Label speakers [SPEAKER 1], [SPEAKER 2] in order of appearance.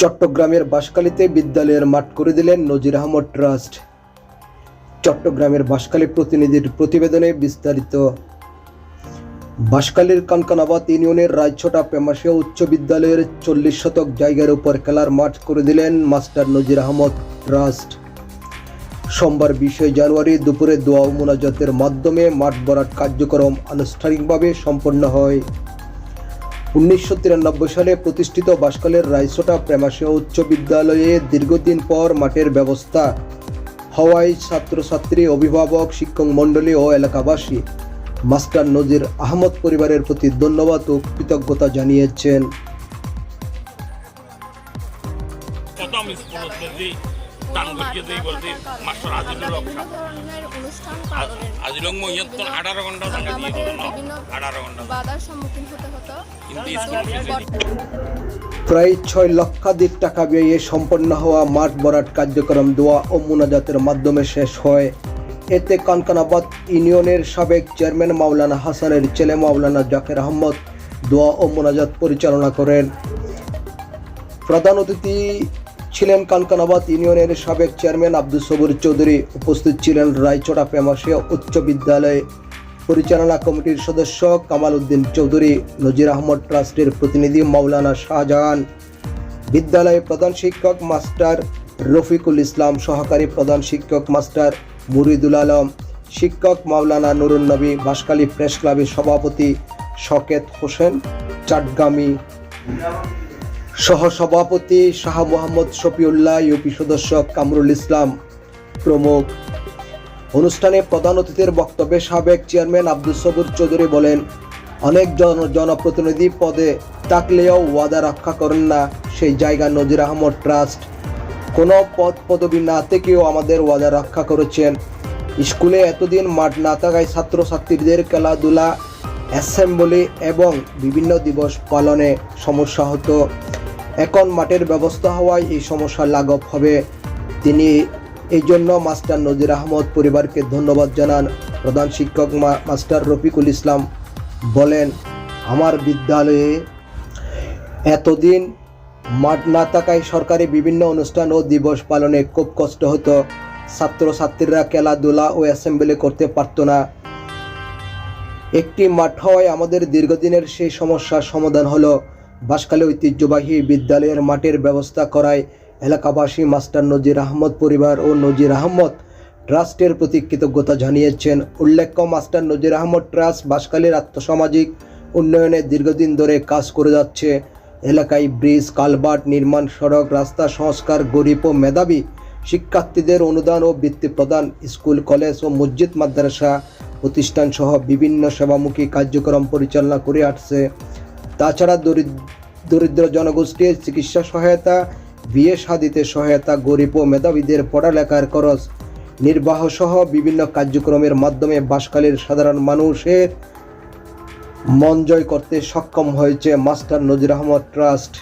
[SPEAKER 1] চট্টগ্রামের বাঁশখালীতে বিদ্যালয়ের মাঠ করে দিলেন নজির আহমদ ট্রাস্ট। চট্টগ্রামের বাঁশখালী প্রতিনিধির প্রতিবেদনে বিস্তারিত। বাঁশখালীর কানকানাবাদ ইউনিয়নের রায়ছোটা পেমাশিয়া উচ্চ বিদ্যালয়ের চল্লিশ শতক জায়গার উপর খেলার মাঠ করে দিলেন মাস্টার নজির আহমদ ট্রাস্ট। সোমবার বিশে জানুয়ারি দুপুরে দোয়া মোনাজাতের মাধ্যমে মাঠ বরাট কার্যক্রম আনুষ্ঠানিকভাবে সম্পন্ন হয়। উনিশশো তিরানব্বই সালে প্রতিষ্ঠিত বাসকালের রাইসোটা প্রেমাশিয়া উচ্চ বিদ্যালয়ে দীর্ঘদিন পর মাঠের ব্যবস্থা। হওয়ায় ছাত্রছাত্রী, অভিভাবক, শিক্ষক মণ্ডলী ও এলাকাবাসী। মাস্টার নজির আহমদ পরিবারের প্রতি ধন্যবাদ ও কৃতজ্ঞতা জানিয়েছেন।
[SPEAKER 2] প্রথম স্কুল যদি দান করিয়ে দিই বলতে মাস্টার আজিলুল হক সাহেব।
[SPEAKER 3] ধরনের অনুষ্ঠান
[SPEAKER 2] আজ-
[SPEAKER 3] পালনের
[SPEAKER 2] আজিলুল মহিয়ত্তর আঠারো ঘণ্টা টাকা দিয়ে
[SPEAKER 3] আমাদের
[SPEAKER 2] দিল না
[SPEAKER 3] বিভিন্ন
[SPEAKER 2] আঠারো ঘণ্টা।
[SPEAKER 3] বাধার সম্মুখীন হতে হতো।
[SPEAKER 2] কিন্তু
[SPEAKER 3] কিন্তু
[SPEAKER 2] স্কুল ফিসে
[SPEAKER 3] বর্তমানে
[SPEAKER 1] প্রায় ছয় লক্ষাধিক টাকা ব্যয়ে সম্পন্ন হওয়া মাঠ বরাট কার্যক্রম দোয়া ও মুনাজাতের মাধ্যমে শেষ হয়। এতে কানকানাবাদ ইউনিয়নের সাবেক চেয়ারম্যান মাওলানা হাসানের ছেলে মাওলানা জাকের আহমদ দোয়া ও মুনাজাত পরিচালনা করেন। প্রধান অতিথি ছিলেন কানকানাবাদ ইউনিয়নের সাবেক চেয়ারম্যান আব্দুল সবুর চৌধুরী। উপস্থিত ছিলেন রায়চোটা ফেমাসিয়া উচ্চ বিদ্যালয়। পরিচালনা কমিটির সদস্য কামাল উদ্দিন চৌধুরী, নজির আহমদ ট্রাস্টের প্রতিনিধি মাওলানা শাহজাহান। বিদ্যালয়ে প্রধান শিক্ষক মাস্টার রফিকুল ইসলাম, সহকারী প্রধান শিক্ষক মাস্টার মুরিদুল আলম, শিক্ষক মাওলানা নুরুন নবী বাসকালী প্রেস ক্লাবের সভাপতি শকেত হোসেন, চাটগামী। সহসভাপতি শাহ মোহাম্মদ শফিউল্লাহ ইউপি সদস্য কামরুল ইসলাম প্রমুখ। অনুষ্ঠানে প্রধান অতিথির বক্তব্যে সাবেক চেয়ারম্যান আব্দুল সবুর চৌধুরী বলেন, অনেক জন, জনপ্রতিনিধি পদে থাকলেও ওয়াদা রক্ষা করেন না, সেই জায়গা নজির আহমদ ট্রাস্ট। কোনো পদ, পদবি না থেকেও আমাদের ওয়াদা রক্ষা করেছেন। স্কুলে এতদিন মাঠ না থাকায় ছাত্রছাত্রীদের খেলাধুলা, অ্যাসেম্বলি এবং বিভিন্ন দিবস পালনে সমস্যা হতো। এখন মাঠের ব্যবস্থা হওয়ায় এই সমস্যা লাঘব হবে। তিনি এই জন্য মাস্টার নজির আহমদ পরিবারকে ধন্যবাদ জানান। প্রধান শিক্ষক মাস্টার রফিকুল ইসলাম বলেন, আমার বিদ্যালয়ে এতদিন মাঠ না থাকায় সরকারি বিভিন্ন অনুষ্ঠান ও দিবস পালনে খুব কষ্ট হতো। ছাত্রছাত্রীরা খেলাধুলা ও অ্যাসেম্বলি করতে পারতো না। একটি মাঠ হওয়ায় আমাদের দীর্ঘদিনের সেই সমস্যার সমাধান হলো। বাসকালে ঐতিহ্যবাহী বিদ্যালয়ের মাঠের ব্যবস্থা করায় এলাকাবাসী মাস্টার নজির আহমদ পরিবার ও নজির আহমদ ট্রাস্টের প্রতি কৃতজ্ঞতা জানিয়েছেন। উল্লেখ্য, মাস্টার নজির আহমদ ট্রাস্ট বাসকালীর আর্থসামাজিক উন্নয়নে দীর্ঘদিন ধরে কাজ করে যাচ্ছে। এলাকায় ব্রিজ কালভার্ট নির্মাণ সড়ক, রাস্তা সংস্কার, গরিব ও মেধাবী শিক্ষার্থীদের অনুদান ও বৃত্তি প্রদান, স্কুল, কলেজ ও মসজিদ, মাদ্রাসা প্রতিষ্ঠান সহ বিভিন্ন সেবামুখী কার্যক্রম পরিচালনা করে আসছে। তাছাড়া দরিদ্র জনগোষ্ঠীর চিকিৎসা সহায়তা, বিয়ে সাদিতে সহায়তা, গরিব ও মেধাবীদের পড়ালেখার খরচ নির্বাহ সহ বিভিন্ন কার্যক্রমের মাধ্যমে বাসকালের সাধারণ মানুষের মন জয় করতে সক্ষম হয়েছে মাস্টার নজির আহমদ ট্রাস্ট।